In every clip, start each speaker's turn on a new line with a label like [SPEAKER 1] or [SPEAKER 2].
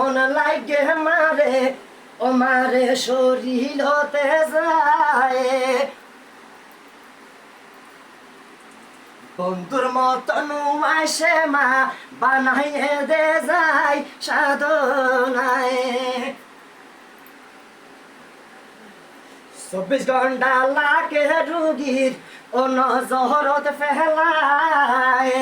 [SPEAKER 1] যখন লাগে মারে? ও মারে শরীর হতে যায়। বন্ধুর মতন আসে মা, বানাইয়ে দে যায় সাধনায়। চব্বিশ ঘণ্টা লাগে রুগীর, ও নজরত ফেলায়।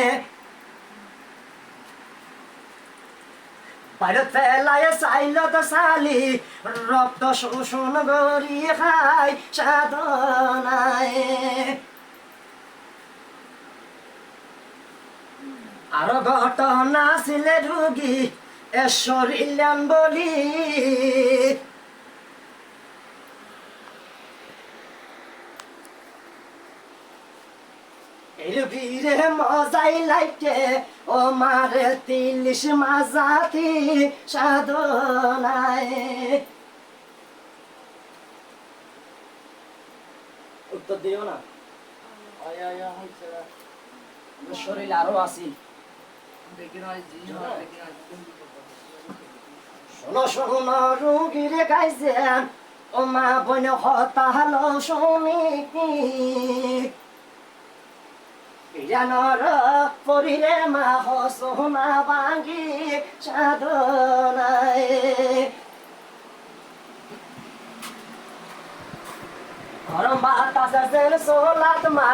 [SPEAKER 1] বাইরত ফেলায় চাইলত চালি রক্ত শোষণ গরি খাই সাধনায়। আর ঘটনা ছিলে রুগী এশ্বরিলাম বলি রুগীরে মজাই লাইকে ও মারে তিলিশ মাজাতি সাধনায়। উত্তর দিও না? শরীর আরও আছি। শোনো। শোনো রুগীরে গাইছেন ও মা বোন হতালো শুনি জানর পরিরে মা হসোনা ভাঙ্গি সাধনায় গরম বাতাস আছে সোলাত মা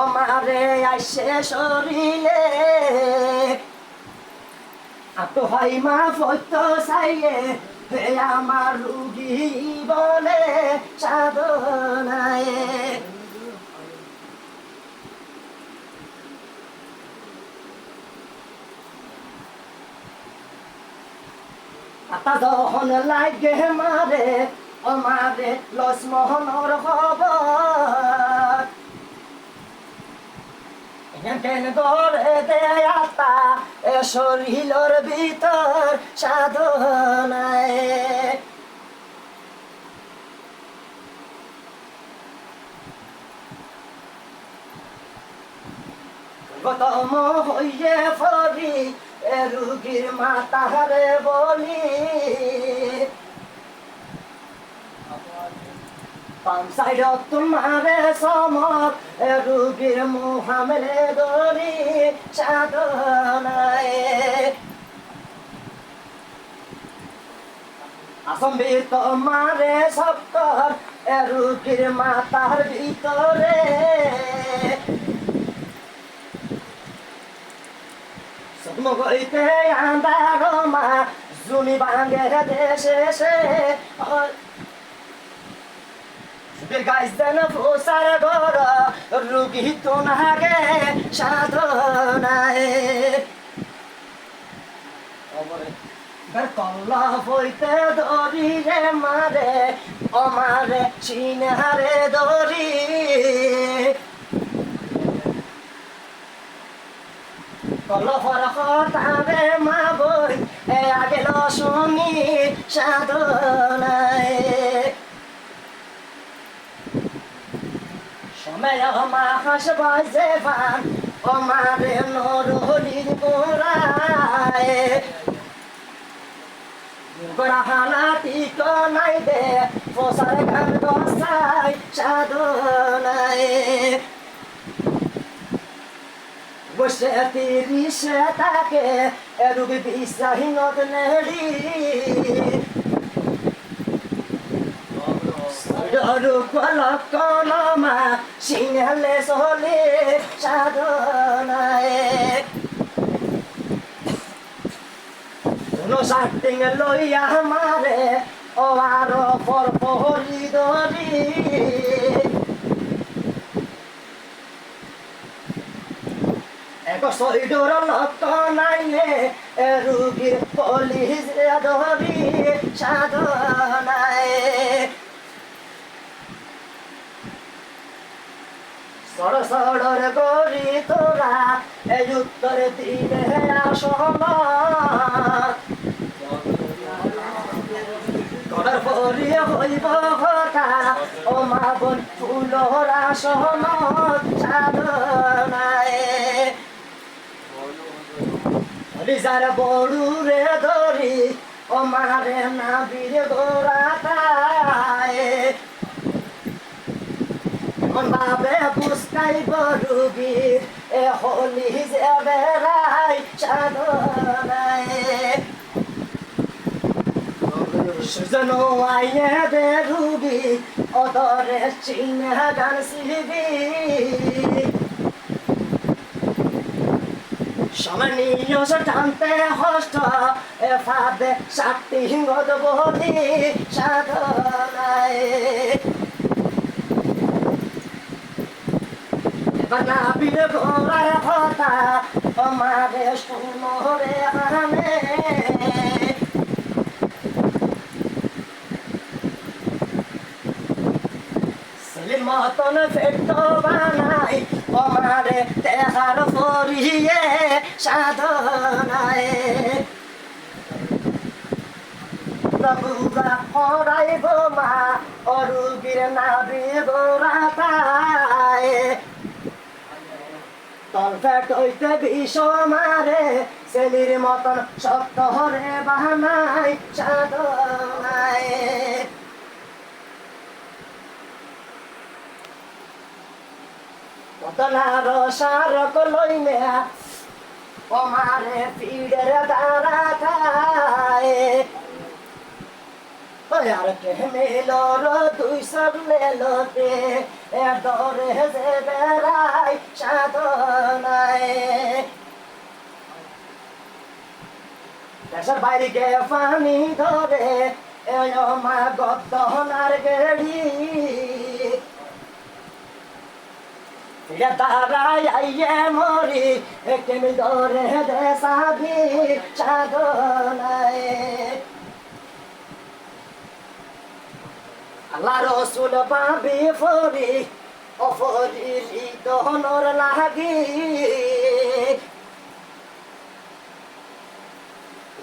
[SPEAKER 1] ও মারে আইসে শরীরে। আতো হাই মা ফত সাইয়ে হে আমার রুগী বলে সাধনায় আতা দহন লাগে মারে, ও মারে, লস মোহনর খবর। কেন ধরে দে আতা, এ শরীরের ভিতর সাধনায়। গতম হইয়ে ফরি রুগীর মাতারে বলি। পাম সাইড তোমারে সমর রুগীর মুহামলে দরি সাধনায় আসম্বি তোমারে সপ্তর রুগীর মাতার ভিতরে। সদমগইতে আন্দার মা জুনি বাঙ্গে দেশে সে রুগী তো নাগে, সাধনায়। কল্লা হইতে দরি রে মারে, অমারে চিনারে দরি কলফর হতারে মা বই এ আগে শুনি সাধনায় সময় মা হাস বাজে ভান, ও মারে নরহলির গোড়ায়। গোড়াহানা টিক নাই দে পোসার গসাই সাধনায় বসে তিরিশে তাকে এরুবি বিশ্বাহীনত নেড়ি ডরু কলক কলমা সিংহালে সলে সাধনায় কোনো সাটিং লইয়া মারে ও আরও পর পহরি সৈডর লক্ষ নাইলে রুগীর পলিশ ধরি সাধনায় সড় সড়র গরি তোরা এই উত্তর দিনে আসন করার পরে হইব সাধনায় হরিজার বড়ু রে ধরি, ও মারে না বীর গোরাতায় মন ভাবে পুস্কাই বরুবি এ হলি যে বেড়াই সাধনায় সুজন আইয়ে বেরুবি, অদরে চিনে গান সিবি। সমনীয় টানতে হষ্ট এ ফাদে সাতটি গদ বলি সাধনায় এবার না বীর ঘোড়ার কথা আমারে শুনরে আনে মতন ফেট বানাই আমারে দেহার ফরিয়ে সাধনায়। প্রভুরা হরাইব মা, অরুগীর নাবি গোরাতায়। তলফেট হইতে বিষ মারে, সেলির মতন শক্ত হরে বাহানাই সাধনায়। কতনার সারক লইলে ওমারে পিড়ের দ্বারা খায় আর কে মেলর দুই সব লেলতে এ দরে যে বেড়াই সাধনায়। দেশের বাইরে গে পানি ধরে, এ মা গদ্দনার গেড়ি। Ya darai aye mori ekemi dore de sabi chadonai Allah Rasul babi fori ofori li donor lagi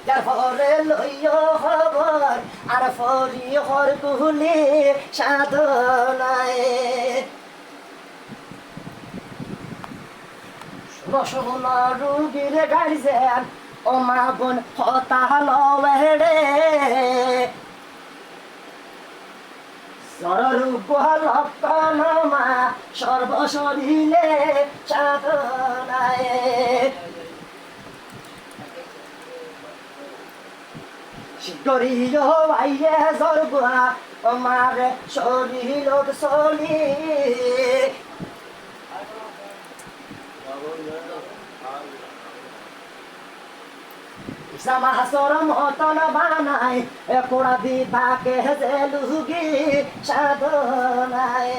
[SPEAKER 1] যার ফরে লইয় খবর আর ফরি হর কুহলি সাধনায় রসনা রুগীর গাইছেন ও মা বোন হতাল লক্ষণমা সর্বশরীরে সাধনায়। শিকরিয় ভাইয়ে সর্বা আমার শরীর চলি সমাসর হতল বানাই কোড়া দিবাকে যে লুগি সাধনায়